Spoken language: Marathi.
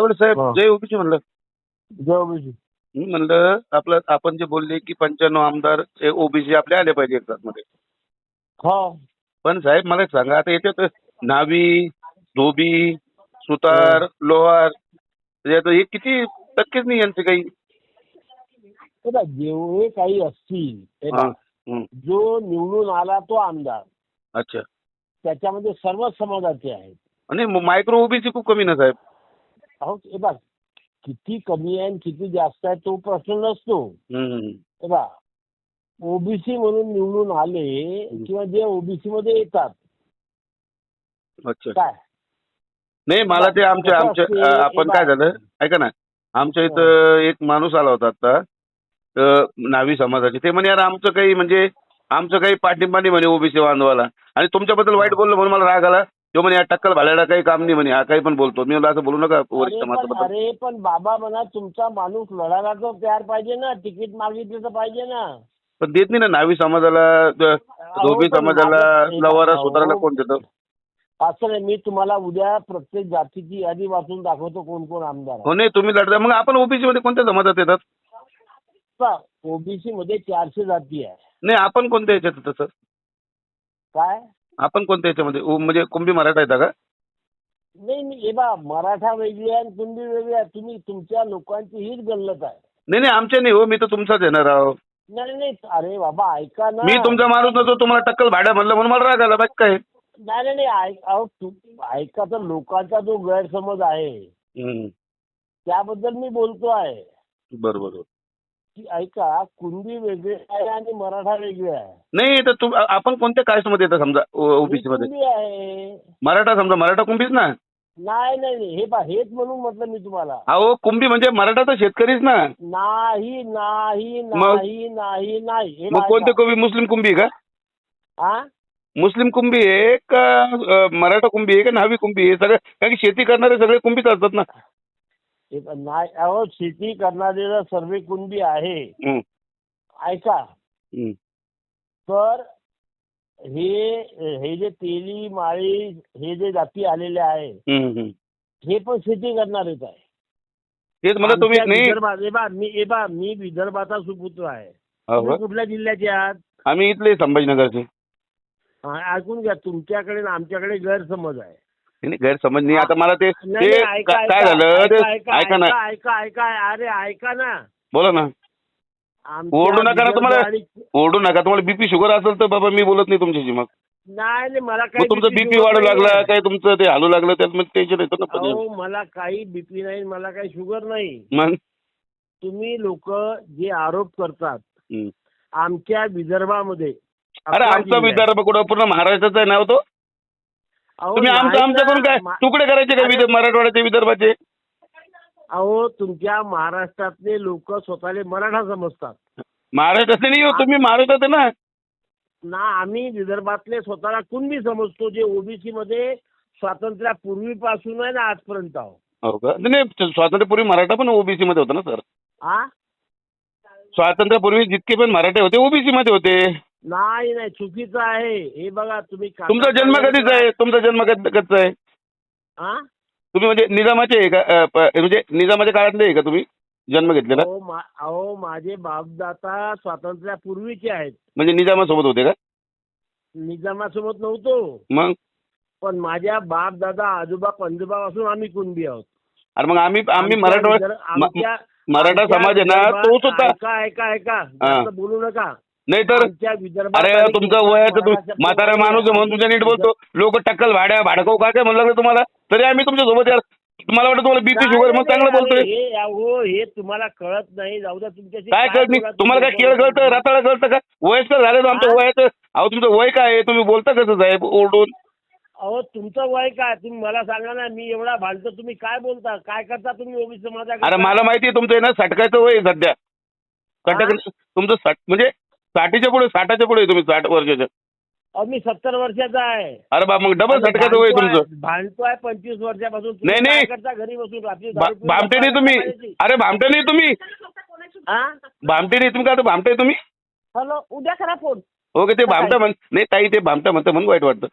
गायवड साहेब. जय ओबीसी म्हणलं. जय ओबीसी. मी म्हणलं आपलं आपण जे बोलले की पंच्याण्णव आमदार ओबीसी आपले आले पाहिजे एकदाच मध्ये हा. पण साहेब मला सांगा आता याच्यात नावी धोबी सुतार लोहार याच्यात हे किती टक्केच नाही यांचे काही. बघ, जेवढे काही असतील हा. जो निवडून आला तो आमदार. अच्छा. त्याच्यामध्ये सर्व समाजाचे आहेत. आणि मायक्रो ओबीसी खूप कमी ना साहेब. अहो हे बघ किती कमी आहे आणि किती जास्त आहे तो प्रश्न नसतो. हं. हे बघ ओबीसी म्हणून निवडून आले किंवा जे ओबीसी मध्ये येतात. अच्छा. काय? नाही मला ते आमच्या कसं आमच्या असते, अं, आपण काय. झालं? ऐका ना. आमच्या इथं एक माणूस आला होता आता अं, नावी समाजाचे. ते म्हणे यार आमचं काही म्हणजे आमचं काही पाठिंबा नाही म्हणे ओबीसी बांधवाला. आणि तुमच्याबद्दल वाईट बोललो म्हणून मला राग आला. तो म्हणे या टक्कल भाड्याला काही काम नाही म्हणे हा काही पण बोलतो. मी म्हणलं असं बोलू नका वरिष्ठ अरे पण माणसाबद्दल. अरे पण बाबा म्हणा तुमचा माणूस लढायला तर तयार पाहिजे ना तिकीट मागितलं तर पाहिजे ना. पण देत नाही ना नावी समाजाला द- धोबी पण समाजाला माझं- लवारा अहो, सुताराला कोण देतं? असं नाही मी तुम्हाला उद्या प्रत्येक जातीची यादी वाचून दाखवतो कोण कोण आमदार आहे. हो नाही तुम्ही लढता. मग आपण ओबीसी मध्ये कोणत्या समाजात येतात? ओबीसी मध्ये चारशे जाती आहे. नाही आपण कोणत्या याच्यात येतं सर? काय? आपण कोणत्या याच्यामध्ये? म्हणजे कुंभी मराठा येता का? नाही नाही हे बा मराठा वेगळी आहे आणि कुणबी वेगळी आहे. तुम्ही तुमच्या लोकांची हीच गल्लत आहे. नाही नाही आमच्या नाही हो मी तर तुमचाच येणार आहो. नाही नाही अरे बाबा ऐका ना. मी तुमचा माणूस नसतो तुम्हाला टक्कल भाड्या म्हणलं म्हणून मला राग आला बाकी काय? नाही नाही, नाही ऐक- अहो, तू- ऐका तर लोकांचा जो गैरसमज आहे हम्म. त्याबद्दल मी बोलतो आहे बरोबर. की ऐका कुणबी वेगळे आहे आणि मराठा वेगळे आहे. नाही तर तुम आपण कोणत्या कास्टमध्ये येतं समजा ओबीसी मी मध्ये? कुणबी आहे. मराठा समजा मराठा कुंभीच ना? नाही नाही नाही. हे पा हेच म्हणून म्हटलं मी तुम्हाला. अहो कुंभी म्हणजे मराठा तर शेतकरीच ना? नाही नाही मग? नाही नाही नाही हे मग कोणते ऐका. कुंभी मुस्लिम कुंभी का? हा मुस्लिम कुंभी आहे का अं, मराठा कुंभी आहे का नावी कुंभी आहे? सगळे कारण की शेती करणारे सगळे कुंभीच असतात ना. हे नाही अहो शेती करणारे सर्व कुणबी आहे. ऐका. तर हे हे जे तेली माळी हे जे जाती आलेले आहे. हे पण शेती करणारेच आहे तेच मला तुम्ही आमच्या नाही विदर्भात हे बा मी हे बा मी विदर्भाचा सुपुत्र आहे हो तुम्ही का? कुठल्या जिल्ह्याचे आहात आम्ही इथले संभाजीनगरचे हा, ऐकून घ्या तुमच्याकडे आणि आमच्याकडे गैरसमज आहे नाही, गैरसमज नाही. आता मला ते नाही, ते नाही, ऐका, का- काय ऐका, झालं ते ऐका, ऐका, ऐका ना. ऐका ऐका ऐका अरे ऐका ना. बोला ना. आमच्या ओरडू नका ना तुम्हाला. ओरडू नका. तुम्हाला बीपी शुगर असेल तर बाबा मी बोलत नाही तुमच्याशी मग. नाही नाही मला मग काही तुमचं बीपी वाढू लागला. काय तुमचं ते हालू लागलं त्यात मग टेन्शन येतं ना पण. अहो मला काही बीपी नाही मला काही शुगर नाही. मग? तुम्ही लोक जे आरोप करतात हम्म. आमच्या विदर्भामध्ये अरे अकोला आमचा जिल्ह्यात- विदर्भ कुठं? पूर्ण महाराष्ट्राचा आहे ना हो तो? अहो, तुम्ही आमचं नाही आमचं करून ना. काय? तुकडे करायचे का विदर्भ मराठवाड्याचे विदर्भाचे? अहो तुमच्या महाराष्ट्रातले लोक स्वतःले मराठा समजतात. महाराष्ट्राचे नाही हो तुम्ही महाराष्ट्रात ना? ना आम्ही विदर्भातले स्वतःला कुणबी समजतो जे ओबीसी मध्ये स्वातंत्र्यापूर्वीपासून आहे ना आजपर्यंत आहो. हो का? नाही, स्वातंत्र्यपूर्वी मराठा पण ओबीसी मध्ये होता ना सर. हा स्वातंत्र्यापूर्वी जितके पण मराठे होते ओबीसी मध्ये होते. नाही नाही चुकीचं आहे. हे बघा तुम्ही काका- तुमचा जन्म कधीचा आहे? तुमचा जन्म कध- कधीचा आहे? हा तुम्ही म्हणजे निजामाचे आहे का? अं, प- म्हणजे निजामाच्या काळातले आहे का तुम्ही? जन्म घेतलेला? अहो मा- अहो माझे बापदाता स्वातंत्र्यापूर्वीचे आहेत. म्हणजे निजामासोबत होते का? निजामासोबत नव्हतो. मग? पण माझ्या बाप दादा आजोबा पंजोबापासून आम्ही कुणबी आहोत. अरे मग आम्ही आम्ही आमच्या मराठा आमच्या- मराठा आमच्या समाज आहे ना विदर्भात- तोच होता. ऐका ऐका ऐका. जास्त बोलू नका. नाही तर अरे तुमचं वयाचं म्हातारा माणूस म्हणून तुमच्या नीट बोलतो. लोक टक्कल भाड्या भाडकाऊ काय काय म्हणलं तुम्हाला? तरी आम्ही तुमच्यासोबत यार. मला वाटतं तुम्हाला बीपी शुगर मग चांगलं बोलतोय. हे तुम्हाला कळत नाही. जाऊ द्या तुमच्याशी काय कळत नाही? तुम्हाला काय केळ कळतं रताळ कळतं का? वयस्कर झालं आमचं? वयाचं अहो तुमचं वय काय आहे? तुम्ही बोलता कसं साहेब ओरडून? अहो तुमचं वय काय? तुम्ही मला सांगा ना मी एवढा भांडतो तुम्ही काय बोलता? काय करता तुम्ही ओबीसी अरे मला माहिती आहे तुमचं ना सटकायचं वय सध्या. सटक तुमचं सट म्हणजे साठीच्या पुढे साठाच्या पुढे आहे तुम्ही साठ वर्षाच्या. अहो मी सत्तर वर्षाचा आहे. अरे बा मग डबल सटकायचं वय आहे तुमचं. भांडतोय पंचवीस वर्षापासून. तुम्ही नाही, नाही. काय करता घरी बसून रात्री भा- दारू पिऊन भामटे नाही तुम्ही? अरे भामटे नाही तुम्ही. हा? भामटे नाही तुम्ही का आता भामटे तुम्ही? हॅलो उद्या करा फोन. ओके ते भामटा म्हण नाही ताई ते भामटा म्हणतं म्हणून वाईट वाटतं.